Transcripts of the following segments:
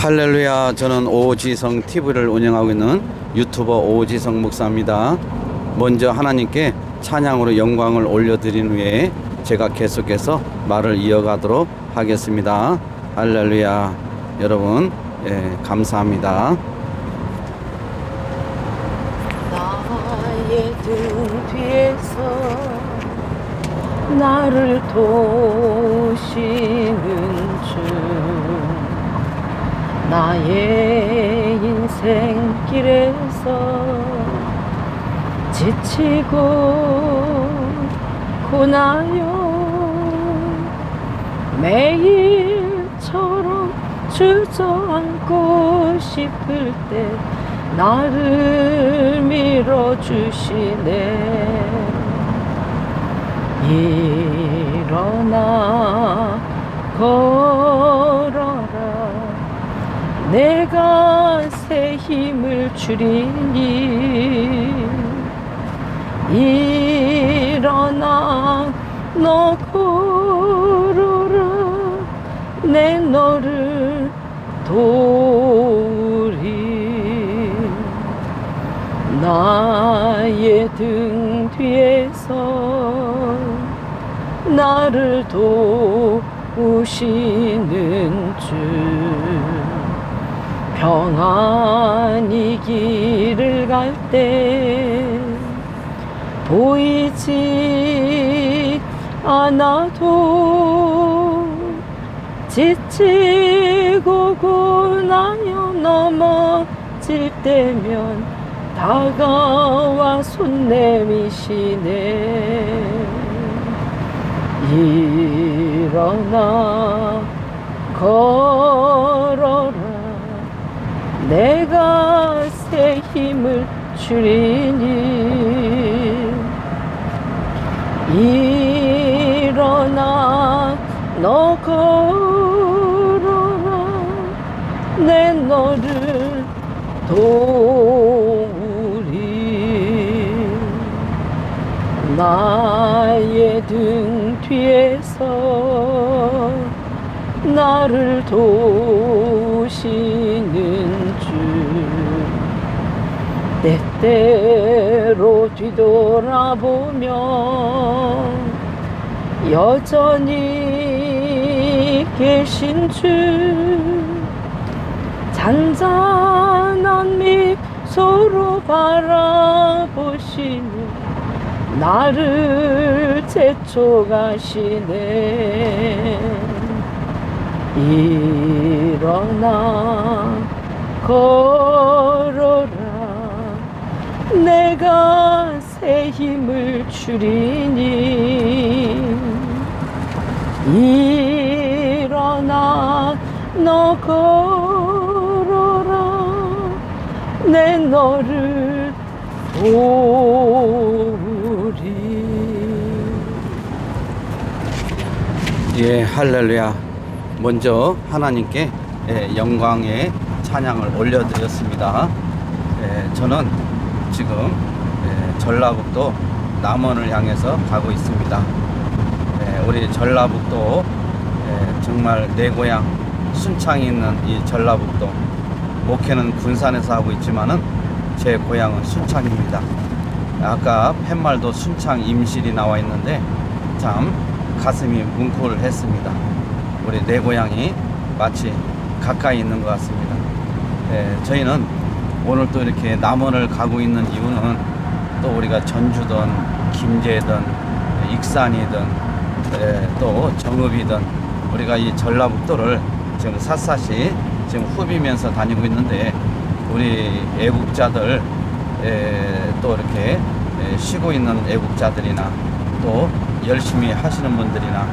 할렐루야. 저는 오지성 TV를 운영하고 있는 유튜버 오지성 목사입니다. 먼저 하나님께 찬양으로 영광을 올려드린 후에 제가 계속해서 말을 이어가도록 하겠습니다. 할렐루야. 여러분 예, 감사합니다. 나의 등 뒤에서 나를 도우시는 주 나의 인생길에서 지치고 고나요. 매일처럼 주저앉고 싶을 때 나를 밀어주시네. 일어나 걸어라 내가 새 힘을 주리니 일어나 너 걸어라 내 너를 도우리. 나의 등 뒤에서 나를 도우시는 주 평안히 길을 갈 때 보이지 않아도 지치고 고나여 넘어질 때면 다가와 손 내미시네. 일어나 걸어라 내가 새 힘을 주리니 일어나 너 걸어라. 내 너를 도우리. 나의 등 뒤에서 나를 도우시는 주 때때로 뒤돌아보면 여전히 계신 주 잔잔한 미소로 바라보시는 나를 제초가시네. 일어나 걸어라 내가 새 힘을 주리니 일어나 너 걸어라. 내 너를 도우리. 예 할렐루야. 먼저 하나님께 예, 영광의 찬양을 올려드렸습니다. 예, 저는 지금 예, 전라북도 남원을 향해서 가고 있습니다 예, 우리 전라북도 예, 정말 내 고향 순창이 있는 이 전라북도 목회는 군산에서 하고 있지만은 제 고향은 순창입니다 아까 팻말도 순창 임실이 나와 있는데 참 가슴이 뭉클했습니다. 우리 내 고향이 마치 가까이 있는 것 같습니다. 예, 저희는 오늘 또 이렇게 남원을 가고 있는 이유는 또 우리가 전주든 김제든 익산이든 예, 또 정읍이든 우리가 이 전라북도를 지금 샅샅이 지금 후비면서 다니고 있는데 우리 애국자들 에, 또 이렇게 에, 쉬고 있는 애국자들이나 또 열심히 하시는 분들이나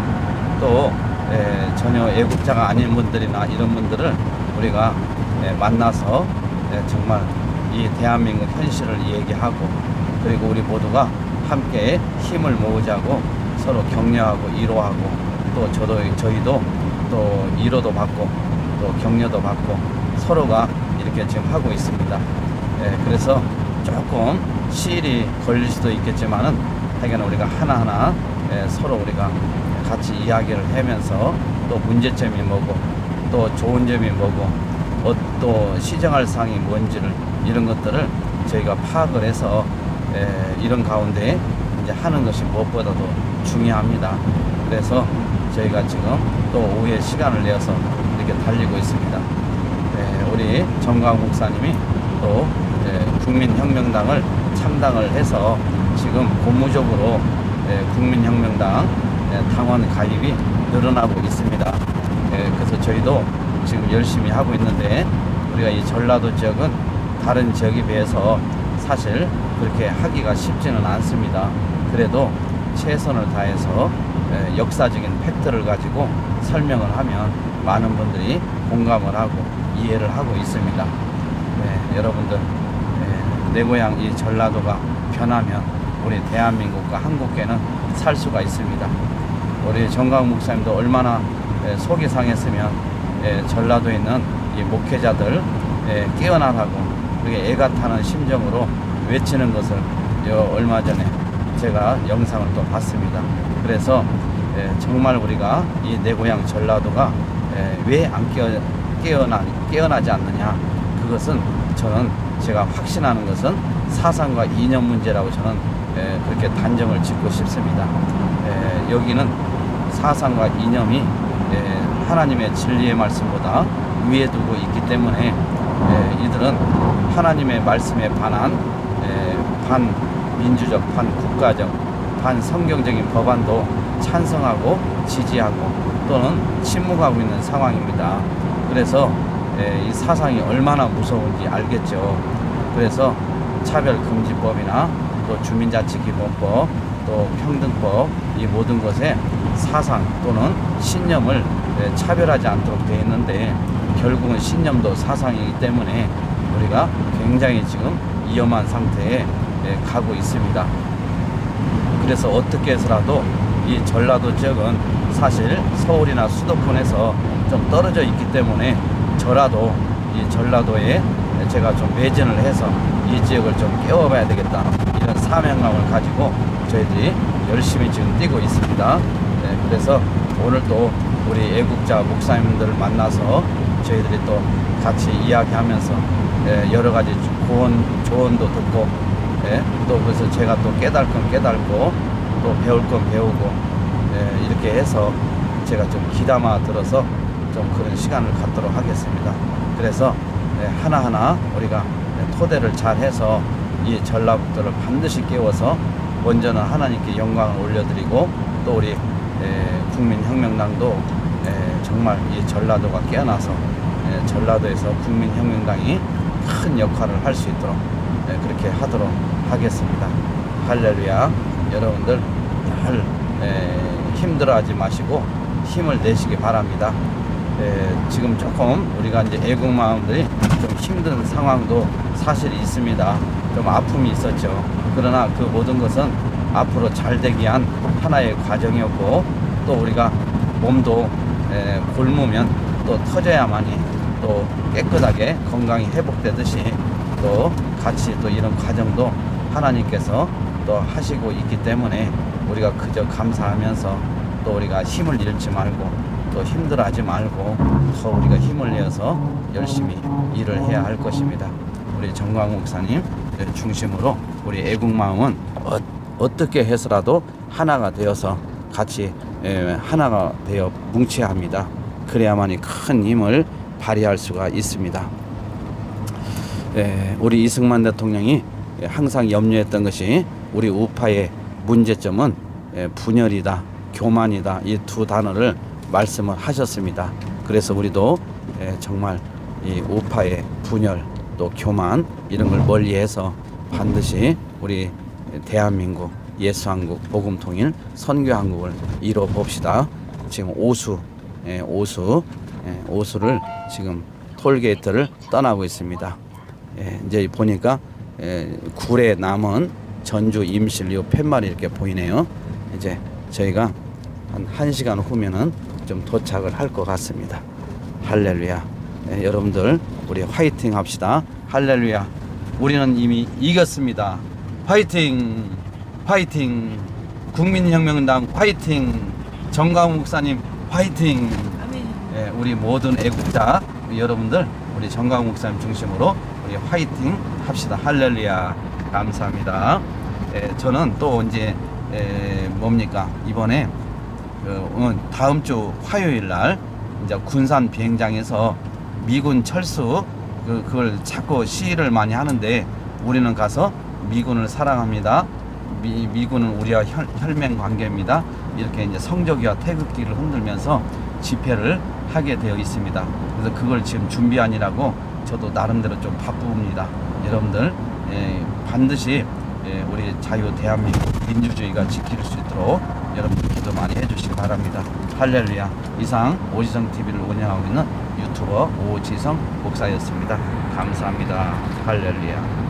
또 에, 전혀 애국자가 아닌 분들이나 이런 분들을 우리가 에, 만나서 에, 정말 이 대한민국 현실을 얘기하고 그리고 우리 모두가 함께 힘을 모으자고 서로 격려하고 위로하고 또 저도 저희도 또 위로도 받고 또 격려도 받고 서로가 이렇게 지금 하고 있습니다. 예, 그래서 조금 시일이 걸릴 수도 있겠지만은 하여간 우리가 하나하나 예, 서로 우리가 같이 이야기를 하면서 또 문제점이 뭐고 또 좋은 점이 뭐고 어, 또 시정할 사항이 뭔지를 이런 것들을 저희가 파악을 해서 에, 이런 가운데 이제 하는 것이 무엇보다도 중요합니다. 그래서 저희가 지금 또 오후에 시간을 내어서 이렇게 달리고 있습니다. 네, 우리 정광 목사님이 또 예, 국민혁명당을 창당을 해서 지금 고무적으로 예, 국민혁명당 예, 당원 가입이 늘어나고 있습니다. 예, 그래서 저희도 지금 열심히 하고 있는데 우리가 이 전라도 지역은 다른 지역에 비해서 사실 그렇게 하기가 쉽지는 않습니다. 그래도 최선을 다해서 예, 역사적인 팩트를 가지고 설명을 하면 많은 분들이 공감을 하고 이해를 하고 있습니다. 네, 여러분들 예, 내 고향 이 전라도가 변하면 우리 대한민국과 한국계는 살 수가 있습니다. 우리 정강 목사님도 얼마나 예, 속이 상했으면 예, 전라도에 있는 이 목회자들 예, 깨어나라고 그렇게 애가 타는 심정으로 외치는 것을 요 얼마 전에 제가 영상을 또 봤습니다. 그래서 예, 정말 우리가 이 내 고향 전라도가 예, 왜안 깨어, 깨어나, 깨어나지 않느냐 그것은 저는 제가 확신하는 것은 사상과 이념 문제라고 저는 예, 그렇게 단정을 짓고 싶습니다. 예, 여기는 사상과 이념이 예, 하나님의 진리의 말씀보다 위에 두고 있기 때문에 예, 이들은 하나님의 말씀에 반한 예, 반민주적, 반국가적, 반성경적인 법안도 찬성하고 지지하고 또는 침묵하고 있는 상황입니다. 그래서 예, 이 사상이 얼마나 무서운지 알겠죠. 그래서 차별금지법이나 또 주민자치기본법 또 평등법 이 모든 것에 사상 또는 신념을 예, 차별하지 않도록 되어 있는데 결국은 신념도 사상이기 때문에 우리가 굉장히 지금 위험한 상태에 예, 가고 있습니다. 그래서 어떻게 해서라도 이 전라도 지역은 사실 서울이나 수도권에서 좀 떨어져 있기 때문에 저라도 이 전라도에 제가 좀 매진을 해서 이 지역을 좀 깨워봐야 되겠다 이런 사명감을 가지고 저희들이 열심히 지금 뛰고 있습니다. 네, 그래서 오늘 또 우리 애국자 목사님들을 만나서 저희들이 또 같이 이야기하면서 예, 여러 가지 조언, 조언도 듣고 예, 또 그래서 제가 또 깨달을 건 깨달고 또 배울 건 배우고 예, 이렇게 해서 제가 좀 귀담아 들어서 좀 그런 시간을 갖도록 하겠습니다. 그래서 예, 하나하나 우리가 예, 토대를 잘 해서 이 전라북도를 반드시 깨워서 먼저는 하나님께 영광을 올려드리고 또 우리 예, 국민혁명당도 예, 정말 이 전라도가 깨어나서 예, 전라도에서 국민혁명당이 큰 역할을 할 수 있도록 예, 그렇게 하도록 하겠습니다. 할렐루야. 여러분들 늘 예, 힘들어하지 마시고 힘을 내시기 바랍니다. 예, 지금 조금 우리가 이제 애국 마음들이 좀 힘든 상황도 사실 있습니다. 좀 아픔이 있었죠. 그러나 그 모든 것은 앞으로 잘 되기 위한 하나의 과정이었고 또 우리가 몸도 에, 굶으면 또 터져야만이 또 깨끗하게 건강이 회복되듯이 또 같이 또 이런 과정도 하나님께서 또 하시고 있기 때문에 우리가 그저 감사하면서 또 우리가 힘을 잃지 말고 또 힘들어하지 말고 더 우리가 힘을 내어서 열심히 일을 해야 할 것입니다. 우리 정광 목사님 중심으로 우리 애국 마음은 어, 어떻게 해서라도 하나가 되어서 같이 에, 하나가 되어 뭉쳐야 합니다. 그래야만이 큰 힘을 발휘할 수가 있습니다. 에, 우리 이승만 대통령이 항상 염려했던 것이 우리 우파의 문제점은 에, 분열이다, 교만이다 이 두 단어를 말씀을 하셨습니다. 그래서 우리도 에, 정말 이 우파의 분열 또 교만 이런 걸 멀리해서 반드시 우리 대한민국 예수한국 복음통일 선교한국을 이뤄 봅시다. 지금 오수 예, 오수 예, 오수를 지금 톨게이트를 떠나고 있습니다. 예, 이제 보니까 예, 굴에 남은 전주 임실 요 팻말이 이렇게 보이네요. 이제 저희가 한 1시간 후면은 좀 도착을 할 것 같습니다. 할렐루야. 예, 여러분들 우리 화이팅 합시다. 할렐루야. 우리는 이미 이겼습니다. 화이팅! 화이팅! 국민혁명당 화이팅! 정가우 목사님 화이팅! 예, 우리 모든 애국자 여러분들 우리 정강 목사님 중심으로 우리 화이팅 합시다. 할렐루야. 감사합니다. 예, 저는 또 이제 에, 뭡니까 이번에 그 다음 주 화요일 날 이제 군산 비행장에서 미군 철수 그, 그걸 자꾸 시위를 많이 하는데 우리는 가서 미군을 사랑합니다. 미, 미군은 우리와 혈, 혈맹 관계입니다. 이렇게 이제 성적이와 태극기를 흔들면서 집회를 하게 되어 있습니다. 그래서 그걸 지금 준비하느라고 저도 나름대로 좀 바쁩니다. 여러분들 예, 반드시 예, 우리 자유 대한민국 민주주의가 지킬 수 있도록 여러분들 기도 많이 해주시기 바랍니다. 할렐루야. 이상 오지성 TV를 운영하고 있는 유튜버 오지성 목사였습니다. 감사합니다. 할렐루야.